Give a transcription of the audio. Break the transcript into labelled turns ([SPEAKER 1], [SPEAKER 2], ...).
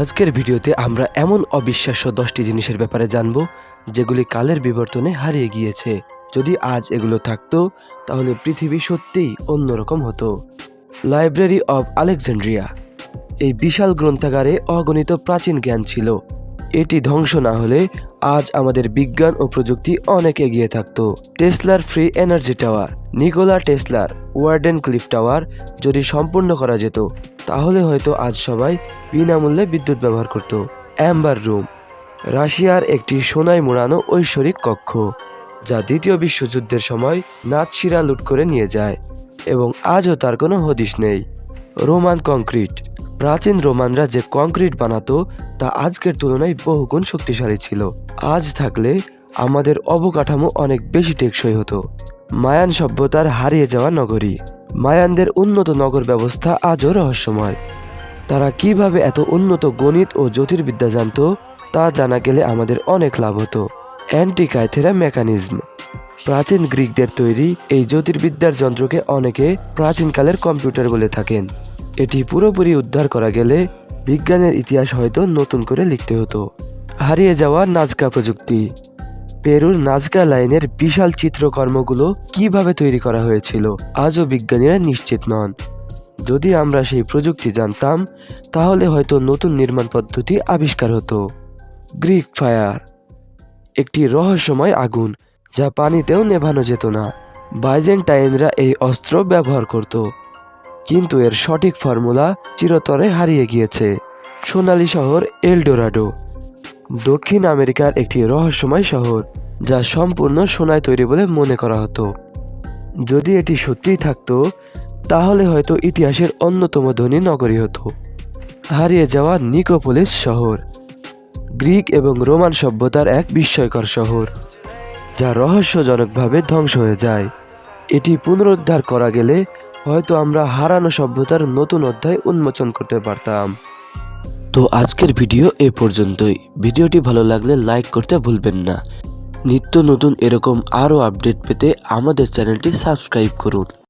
[SPEAKER 1] আজকের ভিডিওতে আমরা এমন অবিশ্বাস্য দশটি জিনিসের ব্যাপারে জানব, যেগুলি কালের বিবর্তনে হারিয়ে গিয়েছে। যদি আজ এগুলো থাকতো, তাহলে পৃথিবী সত্যিই অন্যরকম হতো। লাইব্রেরি অব আলেকজান্ড্রিয়া এই বিশাল গ্রন্থাগারে অগণিত প্রাচীন জ্ঞান ছিল। এটি ধ্বংস না হলে আজ আমাদের বিজ্ঞান ও প্রযুক্তি অনেক এগিয়ে থাকতো। টেসলার ফ্রি এনার্জি টাওয়ার, নিকোলা টেসলার ওয়ার্ডেন ক্লিফ টাওয়ার যদি সম্পূর্ণ করা যেত, তাহলে হয়তো আজ সবাই বিনামূল্যে বিদ্যুৎ ব্যবহার করত। অ্যাম্বার রুম, রাশিয়ার একটি সোনায় মোড়ানো ঐশ্বরিক কক্ষ, যা দ্বিতীয় বিশ্বযুদ্ধের সময় নাৎসিরা লুট করে নিয়ে যায়, এবং আজও তার কোনো হদিশ নেই। রোমান কংক্রিট, প্রাচীন রোমানরা যে কংক্রিট বানাতো, তা আজকের তুলনায় বহুগুণ শক্তিশালী ছিল। আজ থাকলে আমাদের অবকাঠামো অনেক বেশি টেকসই হতো। মায়ান সভ্যতার হারিয়ে যাওয়া নগরী। মায়ানদের উন্নত নগর ব্যবস্থা আজও রহস্যময়। তারা কীভাবে এত উন্নত গণিত ও জ্যোতির্বিদ্যা জানতো, তা জানা গেলে আমাদের অনেক লাভ হতো। Antikythera mechanism. প্রাচীন গ্রিকদের তৈরি এই জ্যোতির্বিদ্যার যন্ত্রকে অনেকে প্রাচীনকালের কম্পিউটার বলে থাকেন। এটি পুরোপুরি উদ্ধার করা গেলে বিজ্ঞানের ইতিহাস হয়তো নতুন করে লিখতে হতো। হারিয়ে যাওয়া নাজকা প্রযুক্তি। পেরুর নাজকা লাইনের বিশাল চিত্রকর্মগুলো কীভাবে তৈরি করা হয়েছিল, আজও বিজ্ঞানীরা নিশ্চিত নন। যদি আমরা সেই প্রযুক্তি জানতাম, তাহলে হয়তো নতুন নির্মাণ পদ্ধতি আবিষ্কার হতো। Greek fire. একটি রহস্যময় আগুন, যা পানিতেও নেভানো যেত না। বাইজেন্টাইনরা এই অস্ত্র ব্যবহার করত। কিন্তু এর সঠিক ফর্মুলা চিরতরে হারিয়ে গিয়েছে। সোনালী শহর এলডোরাডো। দক্ষিণ আমেরিকার একটি রহস্যময় শহর, যা সম্পূর্ণ সোনায় তৈরি বলে মনে করা হতো। যদি এটি সত্যিই থাকতো, তাহলে হয়তো ইতিহাসের অন্যতম ধনী নগরী হতো। হারিয়ে যাওয়া নিকোপোলিস শহর, গ্রিক এবং রোমান সভ্যতার এক বিস্ময়কর শহর, যা রহস্যজনকভাবে ধ্বংস হয়ে যায়। এটি পুনরুদ্ধার করা গেলে হয়তো আমরা হারানো সভ্যতার নতুন অধ্যায় উন্মোচন করতে পারতাম। তো আজকের ভিডিও এ পর্যন্তই। ভিডিওটি ভালো লাগলে লাইক করতে ভুলবেন না। নিত্য নতুন এরকম আরও আপডেট পেতে আমাদের চ্যানেলটি সাবস্ক্রাইব করুন।